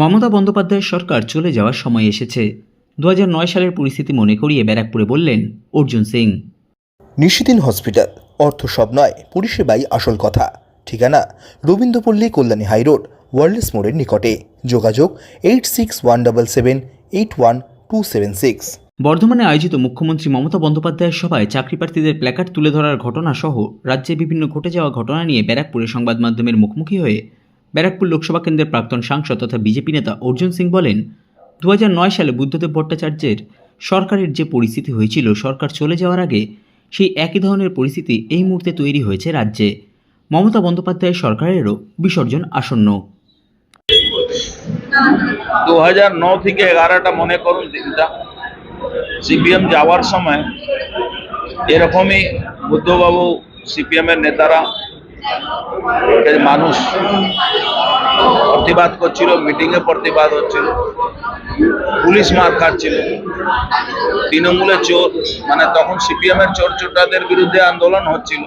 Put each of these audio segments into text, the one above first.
মমতা বন্দ্যোপাধ্যায়ের সরকার চলে যাওয়ার সময় এসেছে। দু হাজার নয় সালের পরিস্থিতি মনে করিয়ে ব্যারাকপুরে বললেন অর্জুন সিং। নিশিদিন হসপিটাল অর্থ সব নয় পরিষেবাই আসল কথা। ঠিকানা রবীন্দ্রপল্লী কল্যাণী হাইরোড ওয়ার্ল্ডস মোড়ের নিকটে। যোগাযোগ eight six one double seven eight one two seven six. বর্ধমানে আয়োজিত মুখ্যমন্ত্রী মমতা বন্দ্যোপাধ্যায়ের সভায় চাকরি প্রার্থীদের প্ল্যাকার্ড তুলে ধরার ঘটনা সহ রাজ্যে বিভিন্ন ঘটে যাওয়া ঘটনা নিয়ে ব্যারাকপুরে সংবাদ মাধ্যমের মুখোমুখি হয়ে ব্যারাকপুর লোকসভা কেন্দ্রের প্রাক্তন সাংসদ তথা বিজেপি নেতা অর্জুন সিং বলেন দু হাজার নয় সালে বুদ্ধদেব ভট্টাচার্যের সরকারের যে পরিস্থিতি হয়েছিল, সরকার চলে যাওয়ার আগে সেই একই ধরনের পরিস্থিতি এই মুহূর্তে তৈরি হয়েছে রাজ্যে। মমতা বন্দ্যোপাধ্যায়ের সরকারেরও বিসর্জন আসন্ন। দু হাজার ন থেকে এগারোটা মনে করুন দিনটা। সিপিএম যাওয়ার সময় এরকমই বুদ্ধবাবু সিপিএম এর নেতারা মানুষ প্রতিবাদ করছিল মিটিংয়ে প্রতিবাদ হচ্ছিল। পুলিশ মার খাচ্ছিল। তৃণমূলের চোর মানে তখন সিপিএম এর চোর চোটাদের বিরুদ্ধে আন্দোলন হচ্ছিল।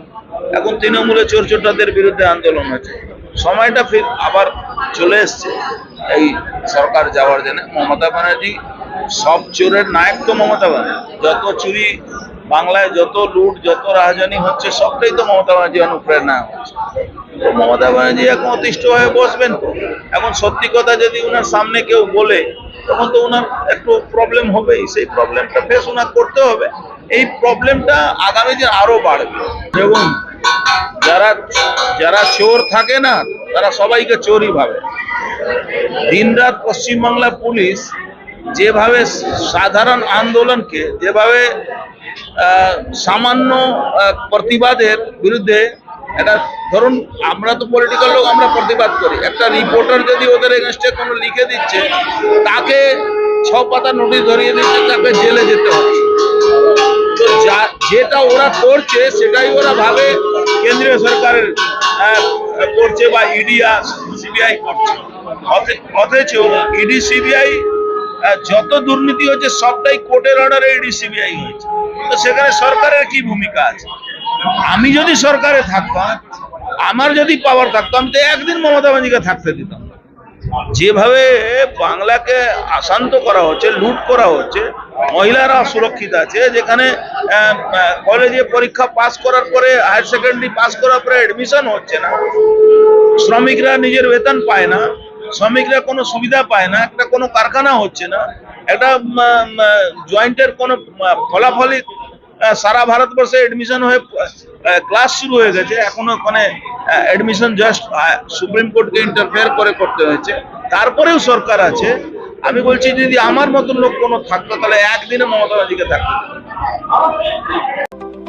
এখন তৃণমূলের চোর চোটাদের বিরুদ্ধে আন্দোলন হচ্ছে। সময়টা ফির আবার চলে এসছে। এই সরকার যাওয়ার জন্য মমতা ব্যানার্জি, সব চোরের নায়ক তো মমতা ব্যানার্জি। যত চুরি বাংলায় যত লুট, যত রাজধানী হচ্ছে, সবটাই তো মমতা ব্যানার্জি অনুপ্রেরণা হচ্ছে মমতা ব্যানার্জি এখন অতিষ্ঠ হয়ে বসবেন এখন সত্যি কথা যদি উনার সামনে কেউ বলে, তখন তো উনার একটু প্রবলেম হবেই। সেই প্রবলেমটা ফেস উনার করতে হবে। এই প্রবলেমটা আগামী দিন আরও বাড়বে। এবং যারা যারা চোর থাকে না, তারা সবাইকে চোরই ভাবে। দিনরাত পশ্চিমবাংলা পুলিশ যেভাবে সাধারণ আন্দোলনকে, যেভাবে সামান্য প্রতিবাদের বিরুদ্ধে এটা ধরুন আমরা তো পলিটিক্যাল লোক, আমরা প্রতিবাদ করি। একটা রিপোর্টার যদি ওদের এগেনস্টে কোনো লিখে দিচ্ছে, তাকে ছ পাতা নোটিশ ধরিয়ে দিচ্ছে, তাকে জেলে যেতে হচ্ছে তো যা- যেটা ওরা করছে, সেটাই ওরা ভাবে কেন্দ্রীয় সরকারের করছে বা ইডি আর সিবিআই করছে। অথে- অথচ ইডি সিবিআই যত দুর্নীতি হচ্ছে সবটাই কোর্টের অর্ডারে ইডি সিবিআই হয়েছে। তো সেখানে সরকারের কি ভূমিকা আছে? আমি যদি সরকারে থাকতাম, আমার যদি পাওয়ার থাকতো, আমি তো একদিন মমতা ব্যানার্জিকে থাকতে দিতাম। যেভাবে বাংলাকে অশান্ত করা হচ্ছে, লুট করা হচ্ছে, মহিলারা সুরক্ষিত আছে, যেখানে কলেজে পরীক্ষা পাস করার পরে হায়ার সেকেন্ডারি পাস করার পরে এডমিশন হচ্ছে না। শ্রমিকরা নিজের বেতন পায় না। শ্রমিকরা কোনো সুবিধা পায় না, একটা কোনো কারখানা হচ্ছে না, একটা জয়েন্টের কোনো ফলাফলই সারা ভারতবর্ষে এডমিশন হয়ে ক্লাস শুরু হয়ে গেছে। এখনও ওখানে এডমিশন জাস্ট সুপ্রিম কোর্টকে ইন্টারফেয়ার করে করতে হয়েছে। তারপরেও সরকার আছে। আমি বলছি, যদি আমার মতন লোক কোনো থাকতো, তাহলে একদিনে মমতা ব্যানার্জিকে থাকতো।